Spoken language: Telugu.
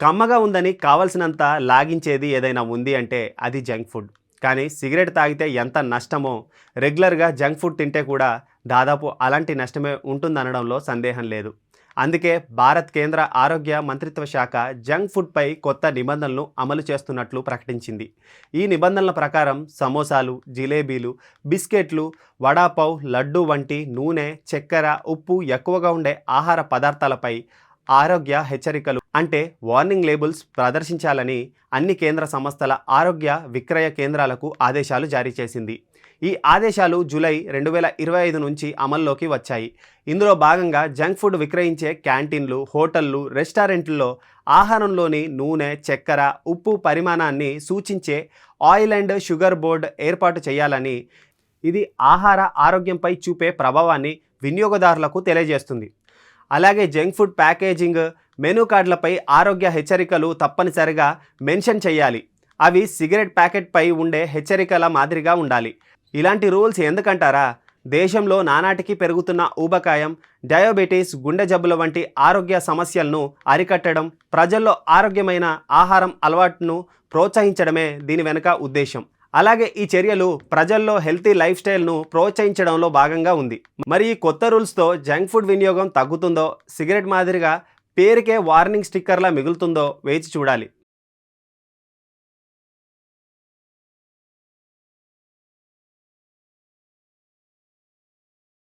కమ్మగా ఉందని కావలసినంత లాగించేది ఏదైనా ఉంది అంటే అది జంక్ ఫుడ్. కానీ సిగరెట్ తాగితే ఎంత నష్టమో రెగ్యులర్గా జంక్ ఫుడ్ తింటే కూడా దాదాపు అలాంటి నష్టమే ఉంటుందనడంలో సందేహం లేదు. అందుకే భారత్ కేంద్ర ఆరోగ్య మంత్రిత్వ శాఖ జంక్ ఫుడ్పై కొత్త నిబంధనలు అమలు చేస్తున్నట్లు ప్రకటించింది. ఈ నిబంధనల ప్రకారం సమోసాలు జిలేబీలు బిస్కెట్లు వడాపావ్ లడ్డు వంటి నూనె చక్కెర ఉప్పు ఎక్కువగా ఉండే ఆహార పదార్థాలపై ఆరోగ్య హెచ్చరికలు అంటే వార్నింగ్ లేబుల్స్ ప్రదర్శించాలని అన్ని కేంద్ర సంస్థల ఆరోగ్య విక్రయ కేంద్రాలకు ఆదేశాలు జారీ చేసింది. ఈ ఆదేశాలు జూలై రెండు వేల ఇరవై ఐదు నుంచి అమల్లోకి వచ్చాయి. ఇందులో భాగంగా జంక్ ఫుడ్ విక్రయించే క్యాంటీన్లు హోటళ్ళు రెస్టారెంట్లలో ఆహారంలోని నూనె చక్కెర ఉప్పు పరిమాణాన్ని సూచించే ఆయిల్ అండ్ షుగర్ బోర్డ్ ఏర్పాటు చేయాలని ఇది ఆహార ఆరోగ్యంపై చూపే ప్రభావాన్ని వినియోగదారులకు తెలియజేస్తుంది. అలాగే జంక్ ఫుడ్ ప్యాకేజింగ్ మెనూ కార్డులపై ఆరోగ్య హెచ్చరికలు తప్పనిసరిగా మెన్షన్ చేయాలి. అవి సిగరెట్ ప్యాకెట్పై ఉండే హెచ్చరికల మాదిరిగా ఉండాలి. ఇలాంటి రూల్స్ ఎందుకంటారా? దేశంలో నానాటికి పెరుగుతున్న ఊబకాయం డయాబెటీస్ గుండె జబ్బుల వంటి ఆరోగ్య సమస్యలను అరికట్టడం ప్రజల్లో ఆరోగ్యమైన ఆహారం అలవాటును ప్రోత్సహించడమే దీని వెనుక ఉద్దేశం అలాగే ఈ చర్యలు ప్రజల్లో హెల్తీ లైఫ్ స్టైల్ను ప్రోత్సహించడంలో భాగంగా ఉంది. మరి ఈ కొత్త రూల్స్తో జంక్ ఫుడ్ వినియోగం తగ్గుతుందో సిగరెట్ మాదిరిగా పేరుకే వార్నింగ్ స్టిక్కర్లా మిగులుతుందో వేచి చూడాలి.